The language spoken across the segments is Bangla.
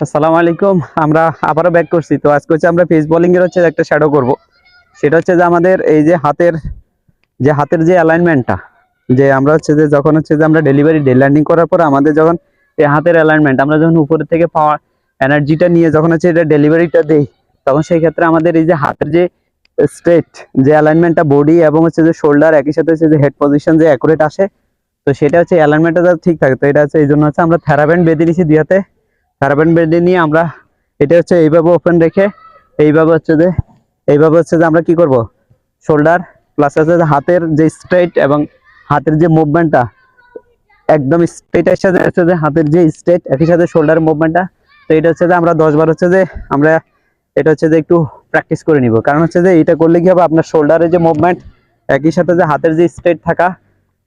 আসসালামু আলাইকুম। আমরা আবারও ব্যাক করছি। তো আজকে হচ্ছে আমরা ফেস বোলিং এর হচ্ছে একটা শ্যাডো করব। সেটা হচ্ছে যে আমাদের এই যে হাতের যে হাতের যে অ্যালাইনমেন্টটা যে আমরা হচ্ছে যে যখন হচ্ছে যে আমরা ডেলিভারি ডে ল্যান্ডিং করার পর আমাদের যখন এই হাতের অ্যালাইনমেন্ট আমরা যখন উপরে থেকে পাওয়া এনার্জিটা নিয়ে যখন হচ্ছে এটা ডেলিভারিটা দেই, তখন সেই ক্ষেত্রে আমাদের এই যে হাতের যে স্ট্রেট যে অ্যালাইনমেন্টটা বডি এবং হচ্ছে যে শোল্ডার একই সাথে হচ্ছে যে হেড পজিশন যে অ্যাকুরেট আসে, তো সেটা হচ্ছে অ্যালাইনমেন্টটা ঠিক থাকে। তো এটা হচ্ছে এই জন্য হচ্ছে আমরা থেরাব্যান্ড বেঁধে নিয়েছি দিয়াতে কার্বন বেডে নিয়ে আমরা, এটা হচ্ছে এইভাবে ওপেন রেখে, এইভাবে হচ্ছে যে, এইভাবে হচ্ছে যে আমরা কি করব? শোল্ডার প্লাস হচ্ছে যে হাতের যে স্ট্রেট এবং হাতের যে মুভমেন্টটা একদম স্ট্রেটের সাথে হচ্ছে যে হাতের যে স্ট্রেট একই সাথে শোল্ডার মুভমেন্টটা তো এটা হচ্ছে যে আমরা দশ বার হচ্ছে যে আমরা এটা হচ্ছে যে একটু প্র্যাকটিস করে নিব। কারণ হচ্ছে যে এটা করলে কি হবে? আপনার শোল্ডারের যে মুভমেন্ট একই সাথে যে হাতের যে স্ট্রেট থাকা,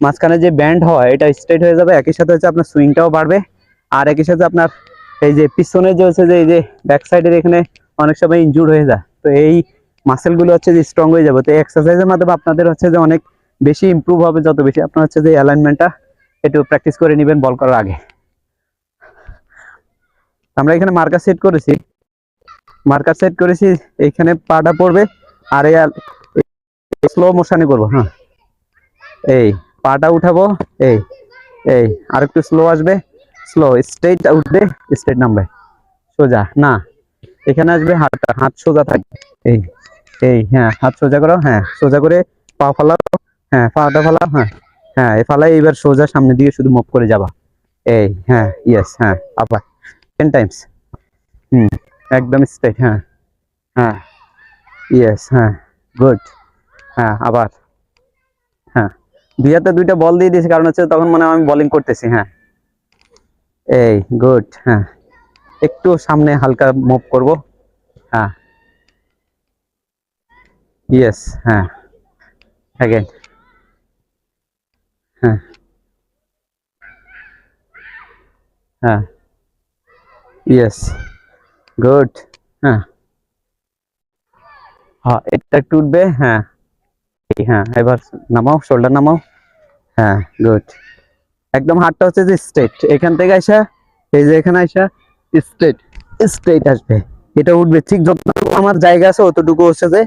মাঝখানে যে ব্যান্ড হয়, এটা স্ট্রেট হয়ে যাবে, একই সাথে হচ্ছে আপনার সুইংটাও বাড়বে, আর একই সাথে আপনার এই যে পিছনে যে হচ্ছে যে এই যে ব্যাক সাইডের এখানে অনেক সময় ইনজুর হয়ে যায়। তো এই মাসেলগুলো হচ্ছে যে স্ট্রং হয়ে যাবে। তো এক্সারসাইজের মাধ্যমে আপনাদের হচ্ছে যে অনেক বেশি ইম্প্রুভ হবে যত বেশি আপনার হচ্ছে যে অ্যালাইনমেন্টটা একটু প্র্যাকটিস করে নেবেন বল করার আগে। আমরা এখানে মার্কার সেট করেছি। মার্কার সেট করেছি এইখানে পাটা পড়বে আর এই স্লো মোশনে করব হ্যাঁ। এই পাটা উঠাবো, এই এই আর একটু স্লো আসবে। স্লো স্ট্রেট উঠবে স্ট্রেট নামবে। সোজা, না। এখানে আসবে হাতটা, হাত সোজা থাকবে এই এই হ্যাঁ হাত সোজা করো হ্যাঁ সোজা করে পা ফালাও হ্যাঁ পাটা ফালাও হ্যাঁ হ্যাঁ এ ফালাই এবার সোজা সামনের দিকে শুধু মুভ করে যাবা। এই হ্যাঁ ইয়েস হ্যাঁ আবার টেন টাইমস হুম, একদম স্ট্রেট হ্যাঁ হ্যাঁ ইয়েস হ্যাঁ গুড হ্যাঁ আবার হ্যাঁ। দুই হাতে দুইটা বল দিয়ে দিয়েছি, কারণ হচ্ছে তখন মানে আমি বোলিং করতেছি হ্যাঁ। এই গুড হ্যাঁ। একটু সামনে হালকা মুভ করব। হ্যাঁ। ইয়েস হ্যাঁ। অ্যাগেন হ্যাঁ। হ্যাঁ। ইয়েস গুড হ্যাঁ। হ্যাঁ এটা একটু উঠবে হ্যাঁ। হ্যাঁ এবার নামাও শোল্ডার নামাও। হ্যাঁ গুড একদম হাতটা হচ্ছে যে স্ট্রেট এখান থেকে আসা এই যে এখানে আসা স্ট্রেট স্ট্রেট আসবে। এটা উঠবে ঠিক যতটুকু আমার জায়গা আছে, অতটুকু হচ্ছে যে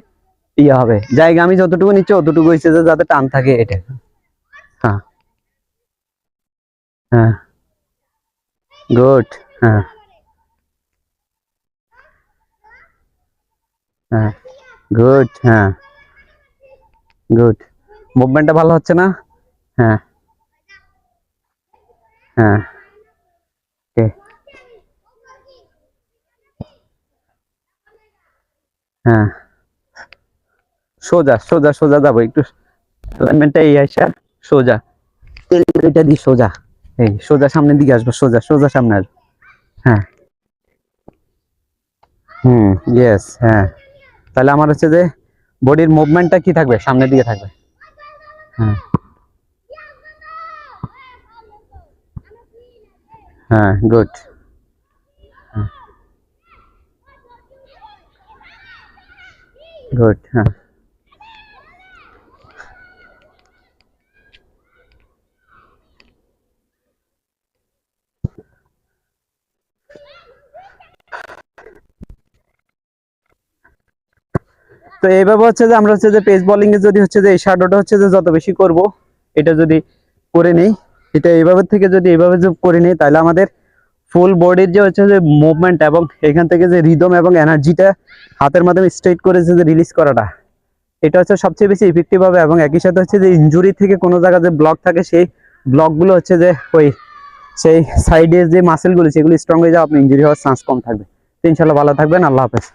ইয়ে হবে। জায়গা আমি যতটুকু নিচ্ছি, অতটুকু হচ্ছে যে যাতে টান থাকে এটা। হ্যাঁ। হ্যাঁ। গুড হ্যাঁ। হ্যাঁ। গুড হ্যাঁ। গুড মুভমেন্টটা ভালো হচ্ছে না? হ্যাঁ। হ্যাঁ। হ্যাঁ। সোজা সোজা সোজা যাব, একটু অ্যালাইনমেন্টটা এই সোজা। এটা দি সোজা। এই, সোজা সামনের দিকে আসব, সোজা সোজা সামনে আসব। হ্যাঁ। হুম ইয়েস হ্যাঁ। তাহলে আমার হচ্ছে যে বডির মুভমেন্টটা কি থাকবে? সামনের দিকে থাকবে। হ্যাঁ। হ্যাঁ গুড গুড হ্যাঁ। তো এইভাবে হচ্ছে যে আমরা হচ্ছে যে পেস বোলিং যদি হচ্ছে যে এই শ্যাডোটা হচ্ছে যে যত বেশি করব, এটা যদি করে নেই এটা এইভাবে থেকে যদি এইভাবে যে করে নিই, তাহলে আমাদের ফুল বডির যে হচ্ছে যে মুভমেন্ট এবং এখান থেকে যে রিদম এবং এনার্জিটা হাতের মাধ্যমে স্ট্রেট করে যে রিলিজ করাটা, এটা হচ্ছে সবচেয়ে বেশি ইফেক্টিভ হবে এবং একই সাথে হচ্ছে যে ইঞ্জুরি থেকে কোনো জায়গায় যে ব্লক থাকে, সেই ব্লকগুলো হচ্ছে যে ওই সেই সাইডের যে মাসেলগুলো সেগুলো স্ট্রং হয়ে যাওয়া আপনি ইঞ্জুরি হওয়ার চান্স কম থাকবে। ইনশাল্লাহ ভালো থাকবেন, আল্লাহ হাফেজ।